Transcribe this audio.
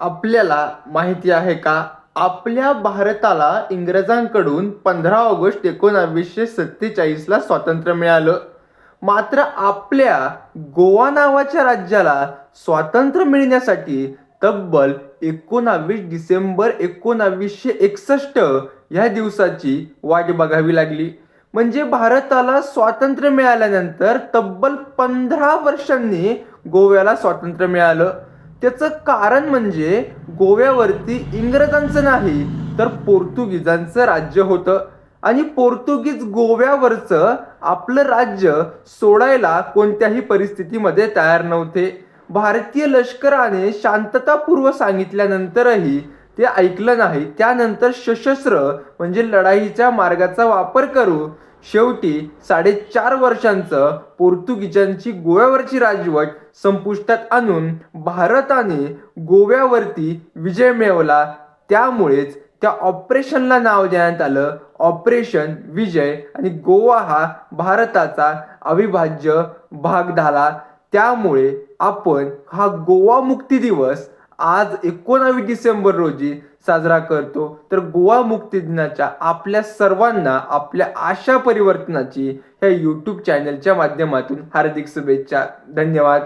आपल्याला माहिती आहे का? आपल्या भारताला इंग्रजांकडून पंधरा ऑगस्ट एकोणावीसशे सत्तेचाळीसला स्वातंत्र्य मिळालं. मात्र आपल्या गोवा नावाच्या राज्याला स्वातंत्र्य मिळण्यासाठी तब्बल एकोणावीस डिसेंबर एकोणावीसशे एकसष्ट ह्या दिवसाची वाट बघावी लागली. म्हणजे भारताला स्वातंत्र्य मिळाल्यानंतर तब्बल पंधरा वर्षांनी गोव्याला स्वातंत्र्य मिळालं. त्याचं कारण म्हणजे गोव्यावरती इंग्रजांचं नाही तर पोर्तुगीजांचं राज्य होतं. आणि पोर्तुगीज गोव्यावरचं आपलं राज्य सोडायला कोणत्याही परिस्थितीमध्ये तयार नव्हते. भारतीय लष्कराने शांततापूर्व सांगितल्यानंतरही ते ऐकलं नाही. त्यानंतर सशस्त्र म्हणजे लढाईच्या मार्गाचा वापर करून शेवटी साडेचार वर्षांचं पोर्तुगीजांची गोव्यावरची राजवट संपुष्टात आणून भारताने गोव्यावरती विजय मिळवला. त्यामुळेच त्या ऑपरेशनला नाव देण्यात आलं. ऑपरेशन विजय आणि गोवा हा भारताचा अविभाज्य भाग झाला. त्यामुळे आपण हा गोवा मुक्ती दिवस आज एकोणावीस डिसेंबर रोजी साजरा करतो. तर गोवा मुक्ती दिनाच्या आपल्या सर्वांना आपल्या आशा परिवर्तनाची ह्या यूट्यूब चॅनलच्या माध्यमातून हार्दिक शुभेच्छा. धन्यवाद.